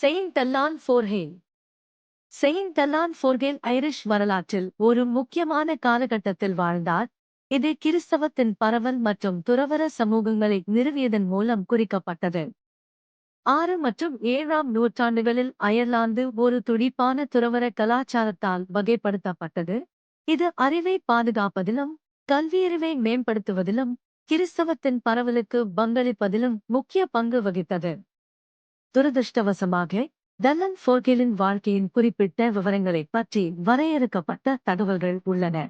Saint அல்லான் ஃபோர்ஹேல் Saint Irish வரலாற்றில் ஒரு முக்கியமான காலகட்டத்தில் வாழ்ந்தார். இது கிறிஸ்தவத்தின் பரவல் மற்றும் துறவற சமூகங்களை நிறுவியதன் மூலம் குறிக்கப்பட்டது. ஆறு மற்றும் ஏழாம் நூற்றாண்டுகளில் அயர்லாந்து ஒரு துடிப்பான துறவர கலாச்சாரத்தால் வகைப்படுத்தப்பட்டது. இது அறிவை பாதுகாப்பதிலும் கல்வியறிவை மேம்படுத்துவதிலும் கிறிஸ்தவத்தின் பரவலுக்கு பங்களிப்பதிலும் முக்கிய பங்கு வகித்தது. துரதிருஷ்டவசமாக டல்லன் ஃபோர்கேலின் வாழ்க்கையின் குறிப்பிட்ட விவரங்களைப் பற்றி வரையறுக்கப்பட்ட தகவல்கள் உள்ளன.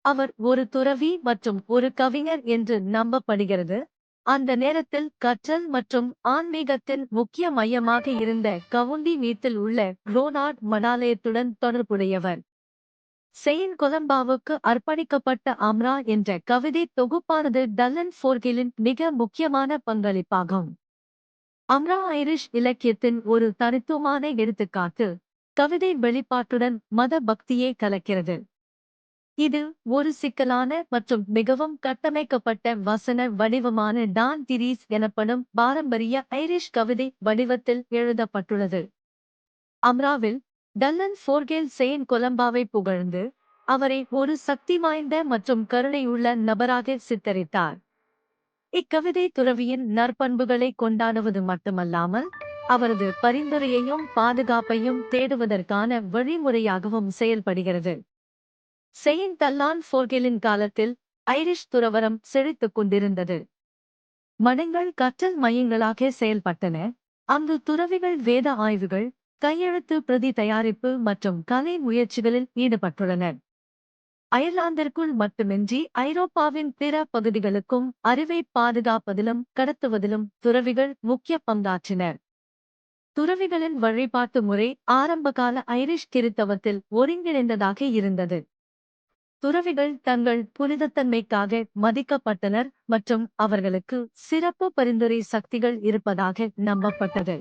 அவர் ஒரு துறவி மற்றும் ஒரு கவிஞர் என்று நம்பப்படுகிறது. அந்த நேரத்தில் கற்றல் மற்றும் ஆன்மீகத்தின் முக்கிய மையமாக இருந்த கவுண்டி வீட்டில் உள்ள ரோனார்ட் மடாலயத்துடன் தொடர்புடையவர். செயின் கொலம்பாவுக்கு அர்ப்பணிக்கப்பட்ட அம்ரா என்ற கவிதை தொகுப்பானது டல்லன் ஃபோர்கிலின் மிக முக்கியமான பங்களிப்பாகும். அம்ரா ஐரிஷ் இலக்கியத்தின் ஒரு தனித்துவமான எடுத்துக்காட்டு கவிதை வெளிப்பாட்டுடன் மத பக்தியை கலக்கிறது. இது ஒரு சிக்கலான மற்றும் மிகவும் கட்டமைக்கப்பட்ட வசன வடிவமான டான் திரீஸ் எனப்படும் பாரம்பரிய ஐரிஷ் கவிதை வடிவத்தில் எழுதப்பட்டுள்ளது. அம்ராவில் டல்லன் ஃபோர்கேல் செயின் கொலம்பாவை புகழ்ந்து அவரை ஒரு சக்தி வாய்ந்த மற்றும் கருணையுள்ள நபராக சித்தரித்தார். இக்கவிதை துறவியின் நற்பண்புகளை கொண்டாடுவது மட்டுமல்லாமல் அவரது பரிந்துரையையும் பாதுகாப்பையும் தேடுவதற்கான வழிமுறையாகவும் செயல்படுகிறது. செயின் தல்லான் போர்கெலின் காலத்தில் ஐரிஷ் துறவரம் செழித்துக் கொண்டிருந்தது. மடங்கள் கற்றல் மையங்களாக செயல்பட்டன. அங்கு துறவிகள் வேத ஆய்வுகள் கையெழுத்து பிரதி தயாரிப்பு மற்றும் கலை முயற்சிகளில் ஈடுபட்டுள்ளனர். அயர்லாந்திற்குள் மட்டுமின்றி ஐரோப்பாவின் பிற பகுதிகளுக்கும் அறிவை பாதுகாப்பதிலும் கடத்துவதிலும் துறவிகள் முக்கிய பங்காற்றினர். துறவிகளின் வழிபாட்டு முறை ஆரம்பகால ஐரிஷ் கிறித்தவத்தில் ஒருங்கிணைந்ததாக இருந்தது. துறவிகள் தங்கள் புனிதத்தன்மைக்காக மதிக்கப்பட்டனர் மற்றும் அவர்களுக்கு சிறப்பு பரிந்துரை சக்திகள் இருப்பதாக நம்பப்பட்டது.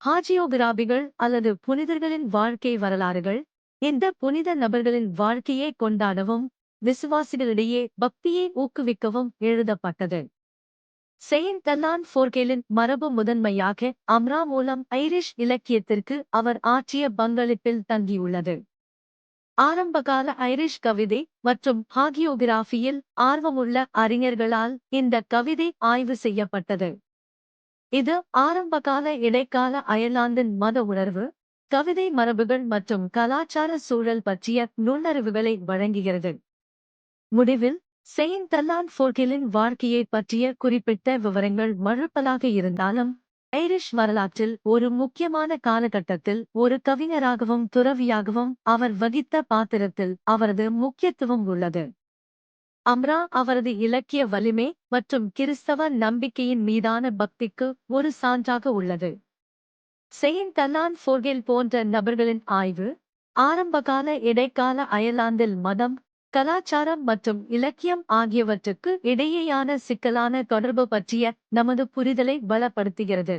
ஹாஜியோகிராபிகள் அல்லது புனிதர்களின் வாழ்க்கை வரலாறுகள் இந்த புனித நபர்களின் வாழ்க்கையை கொண்டாடவும் விசுவாசிகளிடையே பக்தியை ஊக்குவிக்கவும் எழுதப்பட்டது. செயின்ட் தல்லான் ஃபோர்கேலின் மரபு முதன்மையாக அம்ரா மூலம் ஐரிஷ் இலக்கியத்திற்கு அவர் ஆற்றிய பங்களிப்பில் தங்கியுள்ளது. ஆரம்பகால ஐரிஷ் கவிதை மற்றும் ஹாகியோகிராஃபியில் ஆர்வமுள்ள அறிஞர்களால் இந்த கவிதை ஆய்வு செய்யப்பட்டது. இது ஆரம்பகால இடைக்கால அயர்லாந்தின் மத உணர்வு கவிதை மரபுகள் மற்றும் கலாச்சார சூழல் பற்றிய நுண்ணறிவுகளை வழங்குகிறது. முடிவில் செயின்ட் தல்லான் ஃபோர்கிலின் வாழ்க்கையை பற்றிய குறிப்பிட்ட விவரங்கள் மழுப்பலாக இருந்தாலும் ஐரிஷ் வரலாற்றில் ஒரு முக்கியமான காலகட்டத்தில் ஒரு கவிஞராகவும் துறவியாகவும் அவர் வகித்த பாத்திரத்தில் அவரது முக்கியத்துவம் உள்ளது. அம்ரா அவரது இலக்கிய வலிமை மற்றும் கிறிஸ்தவ நம்பிக்கையின் மீதான பக்திக்கு ஒரு சான்றாக உள்ளது. செயின்ட் அல்லான் ஃபோர்கேல் போன்ற நபர்களின் ஆய்வு ஆரம்பகால இடைக்கால அயர்லாந்தில் மதம் கலாச்சாரம் மற்றும் இலக்கியம் ஆகியவற்றுக்கு இடையேயான சிக்கலான தொடர்பு பற்றிய நமது புரிதலை பலப்படுத்துகிறது.